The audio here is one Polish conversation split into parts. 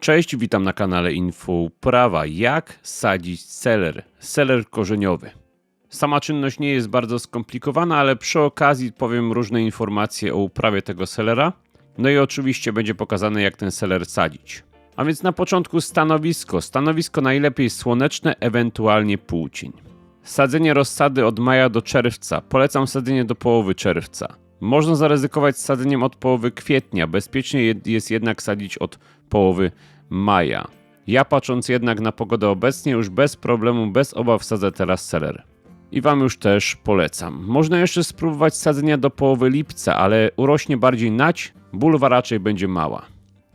Cześć, witam na kanale Info Uprawa. Jak sadzić seler? Seler korzeniowy. Sama czynność nie jest bardzo skomplikowana, ale przy okazji powiem różne informacje o uprawie tego selera. No i oczywiście będzie pokazane, jak ten seler sadzić. A więc na początku stanowisko. Stanowisko najlepiej słoneczne, ewentualnie półcień. Sadzenie rozsady od maja do czerwca. Polecam sadzenie do połowy czerwca. Można zaryzykować sadzeniem od połowy kwietnia. Bezpiecznie jest jednak sadzić od połowy maja. Ja patrząc jednak na pogodę obecnie, już bez problemu, bez obaw sadzę teraz seler. I Wam już też polecam. Można jeszcze spróbować sadzenia do połowy lipca, ale urośnie bardziej nać, bulwa raczej będzie mała.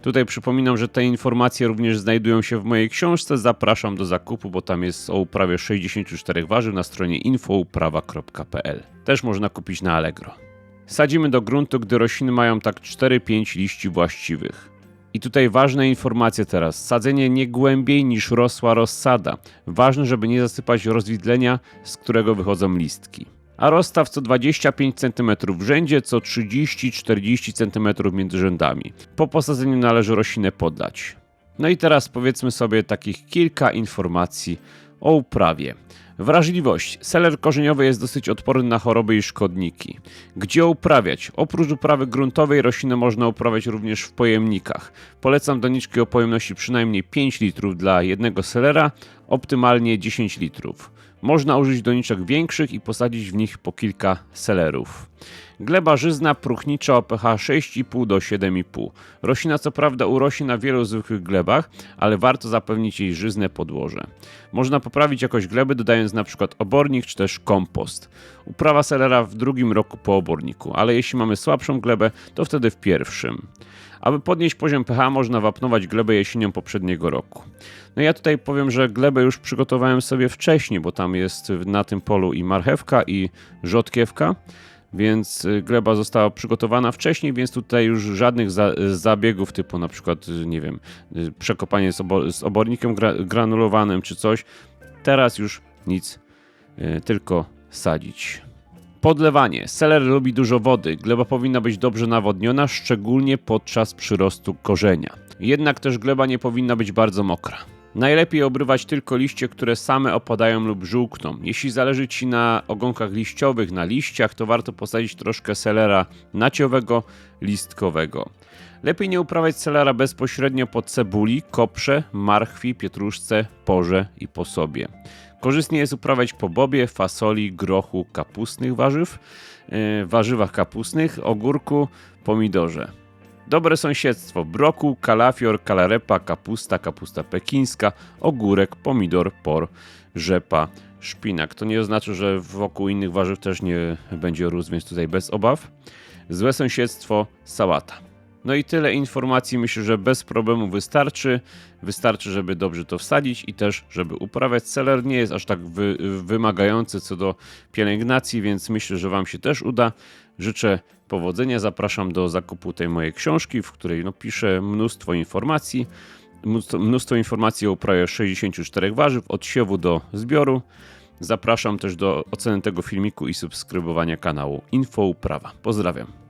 Tutaj przypominam, że te informacje również znajdują się w mojej książce. Zapraszam do zakupu, bo tam jest o uprawie 64 warzyw na stronie infouprawa.pl. Też można kupić na Allegro. Sadzimy do gruntu, gdy rośliny mają tak 4-5 liści właściwych. I tutaj ważne informacje teraz. Sadzenie nie głębiej niż rosła rozsada. Ważne, żeby nie zasypać rozwidlenia, z którego wychodzą listki. A rozstaw co 25 cm w rzędzie, co 30-40 cm między rzędami. Po posadzeniu należy roślinę podlać. No i teraz powiedzmy sobie takich kilka informacji o uprawie. Wrażliwość. Seler korzeniowy jest dosyć odporny na choroby i szkodniki. Gdzie uprawiać? Oprócz uprawy gruntowej rośliny można uprawiać również w pojemnikach. Polecam doniczki o pojemności przynajmniej 5 litrów dla jednego selera, optymalnie 10 litrów. Można użyć doniczek większych i posadzić w nich po kilka selerów. Gleba żyzna próchnicza o pH 6,5 do 7,5. Roślina co prawda urośnie na wielu zwykłych glebach, ale warto zapewnić jej żyzne podłoże. Można poprawić jakość gleby dodając przykład obornik czy też kompost. Uprawa selera w drugim roku po oborniku, ale jeśli mamy słabszą glebę, to wtedy w pierwszym. Aby podnieść poziom pH, można wapnować glebę jesienią poprzedniego roku. No ja tutaj powiem, że glebę już przygotowałem sobie wcześniej, bo tam jest na tym polu i marchewka, i rzodkiewka, więc y, gleba została przygotowana wcześniej, więc tutaj już żadnych za, zabiegów typu na przykład, y, nie wiem, y, przekopanie z, z obornikiem gra, granulowanym czy coś. Teraz już nic, tylko sadzić. Podlewanie. Seler lubi dużo wody. Gleba powinna być dobrze nawodniona, szczególnie podczas przyrostu korzenia. Jednak też gleba nie powinna być bardzo mokra. Najlepiej obrywać tylko liście, które same opadają lub żółkną. Jeśli zależy Ci na ogonkach liściowych, na liściach, to warto posadzić troszkę selera naciowego, listkowego. Lepiej nie uprawiać selera bezpośrednio po cebuli, koprze, marchwi, pietruszce, porze i po sobie. Korzystnie jest uprawiać po bobie, fasoli, grochu, kapustnych warzyw, yy, warzywach kapustnych, ogórku, pomidorze. Dobre sąsiedztwo: broku, kalafior, kalarepa, kapusta, kapusta pekińska, ogórek, pomidor, por, rzepa, szpinak. To nie oznacza, że wokół innych warzyw też nie będzie rósł, więc tutaj bez obaw. Złe sąsiedztwo: sałata. No i tyle informacji myślę, że bez problemu wystarczy. Wystarczy, żeby dobrze to wsadzić i też, żeby uprawiać. Seler nie jest aż tak wy, wymagający co do pielęgnacji, więc myślę, że Wam się też uda. Życzę powodzenia. Zapraszam do zakupu tej mojej książki, w której no, piszę mnóstwo informacji. Mnóstwo, mnóstwo informacji o uprawie 64 warzyw, od siewu do zbioru. Zapraszam też do oceny tego filmiku i subskrybowania kanału Info Uprawa. Pozdrawiam.